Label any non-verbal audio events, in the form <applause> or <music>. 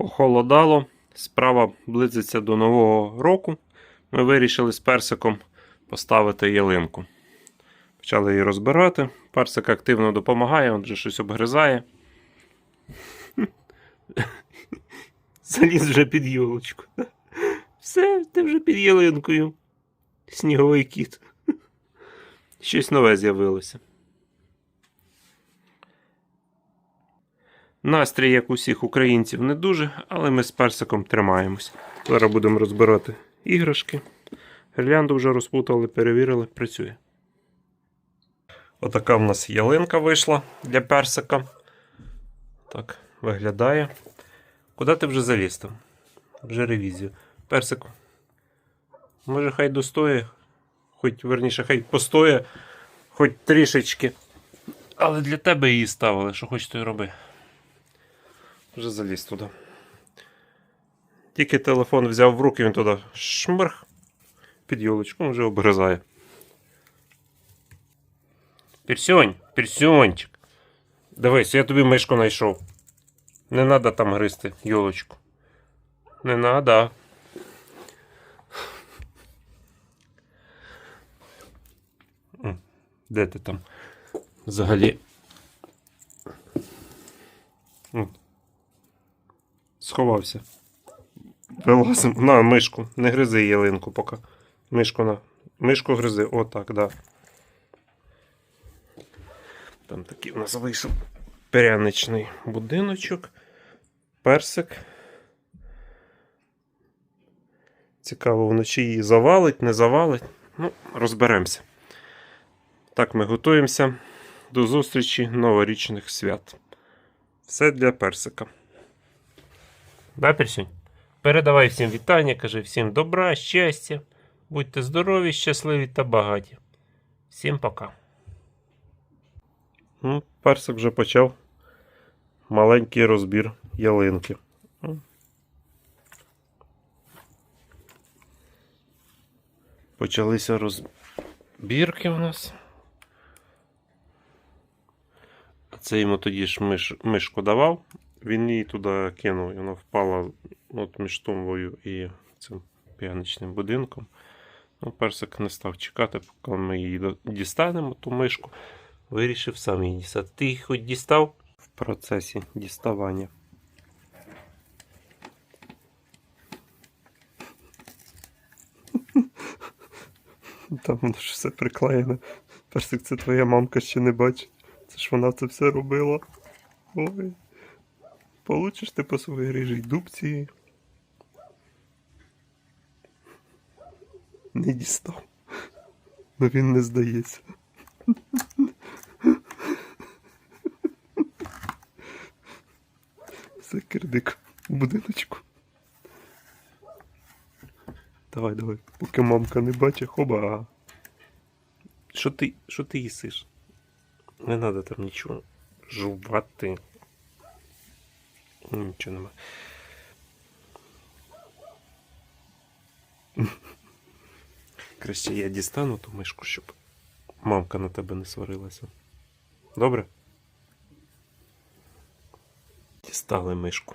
Похолодало, справа близиться до Нового року. Ми вирішили з персиком поставити ялинку. Почали її розбирати. Персик активно допомагає, он вже щось обгризає. <laughs> Заліз вже під йолочку. Все, ти вже під ялинкою. Сніговий кіт. Щось нове з'явилося. Настрій, як у всіх українців, не дуже, але ми з персиком тримаємось. Зараз будемо розбирати іграшки. Гірлянду вже розпутали, перевірили, працює. Отака в нас ялинка вийшла для персика. Так, виглядає. Куди ти вже заліз там? Вже ревізію. Персик. Може, хай достоє, хоч верніше, хай постоє, хоч трішечки. Але для тебе її ставили, що хочеш, то й роби. Вже заліз туди. Тільки телефон взяв в руки, він туди шмарх під йолочку, вже обгризає. Пірсьонь, пірсьончик. Дивись, я тобі мишку знайшов. Не треба там гризти йолочку. Не треба. Де ти там? Взагалі. Сховався. Вилазим. На, мишку. Не гризи ялинку поки. Мишку на. Мишку гризи. Отак, да. Там такий у нас вийшов пряничний будиночок. Персик. Цікаво, вночі її завалить, не завалить. Ну, розберемося. Так, ми готуємося до зустрічі новорічних свят. Все для персика. Да, Персюнь? Передавай всім вітання, кажи всім добра, щастя. Будьте здорові, щасливі та багаті. Всім пока. Ну, персик вже почав маленький розбір ялинки. Почалися розбірки у нас. А це йому тоді ж миш, мишку давав, він її туди кинув, і вона впала от між тумбою і цим п'яничним будинком. Ну, персик не став чекати, поки ми її дістанемо, ту мишку. Вирішив сам її дістати. Ти їх хоч дістав в процесі діставання. <laughs> Там воно ж все приклеєно. Персик, це твоя мамка ще не бачить. Це ж вона це все робила. Ой. Получиш ти по своїй рижій дубці. Не дістав. Ну він не здається. Все, кирдик у будиночку. Давай, давай, поки мамка не бачить, хоба. Що ти, що ти їсиш? Не треба там нічого жувати. Нічого нема. Краще я дістану ту мишку, щоб мамка на тебе не сварилася. Добре? Дістали мишку.